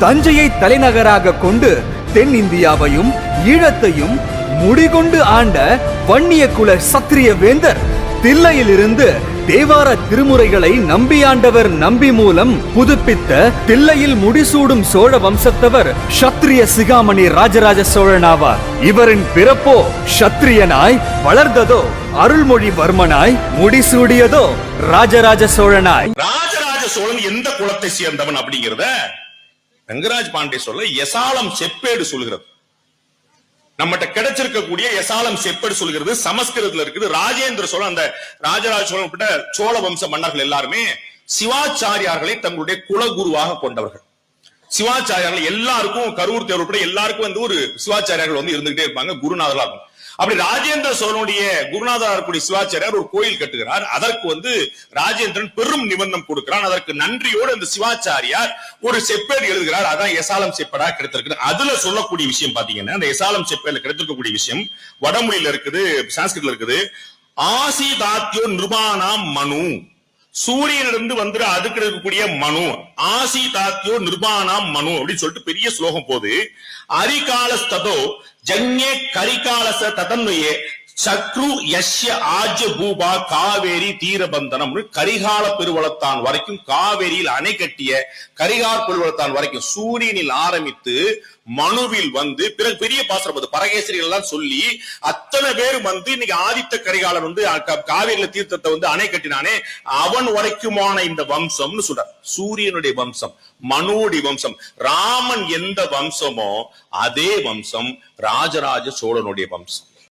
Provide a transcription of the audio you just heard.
தஞ்சையை தலைநகராக கொண்டு தென்னிந்தியாவையும் ஈழத்தையும் முடிகொண்டு ஆண்ட வன்னிய குல சத்திரிய வேந்தர் தில்லையிலிருந்து தேவார திருமுறைகளை நம்பியாண்டவர் நம்பி மூலம் புதுப்பித்த தில்லையில் முடிசூடும் சோழ வம்சத்தவர் சத்திரிய சிகாமணி ராஜராஜ சோழனாவார். இவரின் பிறப்போ சத்திரியனாய் வளர்ந்ததோ அருள்மொழிவர்மனாய் முடிசூடியதோ ராஜராஜ சோழனாய். ராஜராஜ சோழன் எந்த குலத்தை சேர்ந்தவன் அப்படிங்கிறத ரங்கராஜ் பாண்டே சொல்ல எசாலம் செப்பேடு சொல்கிறது நம்மகிட்ட கிடைச்சிருக்கக்கூடிய எசாலம் செப்பேடு சொல்கிறது சமஸ்கிருதத்துல இருக்குது. ராஜேந்திர சோழன் அந்த ராஜராஜ சோழன் கிட்ட சோழ வம்ச மன்னர்கள் எல்லாருமே சிவாச்சாரியார்களை தங்களுடைய குலகுருவாக கொண்டவர்கள். சிவாச்சாரியார்கள் எல்லாருக்கும் கரூர் தேர்வு எல்லாருக்கும் வந்து ஒரு சிவாச்சாரியார்கள் வந்து இருந்துகிட்டே இருப்பாங்க குருநாதர்களா இருக்கும் அப்படி ராஜேந்திர சோழனுடைய குருநாதரா இருக்கக்கூடிய சிவாச்சாரியார் ஒரு கோயில் கட்டுகிறார். அதற்கு வந்து ராஜேந்திரன் பெரும் நிபந்தம் கொடுக்கிறான். அதற்கு நன்றியோடு அந்த சிவாச்சாரியார் ஒரு செப்பேடு எழுதுகிறார். அதான் எசாலம் செப்பேடா கிடைத்திருக்கு அதுல சொல்லக்கூடிய விஷயம் பாத்தீங்கன்னா அந்த எசாலம் செப்பேடுல கிடைத்திருக்கக்கூடிய விஷயம் வடமொழியில இருக்குது சான்ஸ்கிரிட்ல இருக்குது. ஆசி தாத்தியோ நிர்மாணம் மனு. சூரியனிலிருந்து வந்து அதுக்கு இருக்கக்கூடிய மனு ஆசி தாத்தியோ நிர்மாணம் மனு அப்படின்னு சொல்லிட்டு பெரிய ஸ்லோகம் போது அரிகாலஸ்ததோ ஜங்கே கரிகாலச ததன்மையே சத்ரு யஷ்ய ஆஜ பூபா காவேரி தீரபந்தனம் கரிகால பெருவளத்தான் வரைக்கும் காவேரியில் அணை கட்டிய கரிகால பெருவளத்தான் வரைக்கும் சூரியனில் ஆரம்பித்து மனுவில் வந்து பிறகு பெரிய பாசனம் போது பரகேசரிகள் எல்லாம் சொல்லி அத்தனை பேர் வந்து இன்னைக்கு ஆதித்த கரிகாலன் வந்து காவேரியில தீர்த்தத்தை வந்து அணை கட்டினானே அவன் வரைக்குமான இந்த வம்சம்னு சொல்றார். சூரியனுடைய வம்சம் மனுடைய வம்சம் ராமன் எந்த வம்சமோ அதே வம்சம் ராஜராஜ சோழனுடைய வம்சம்.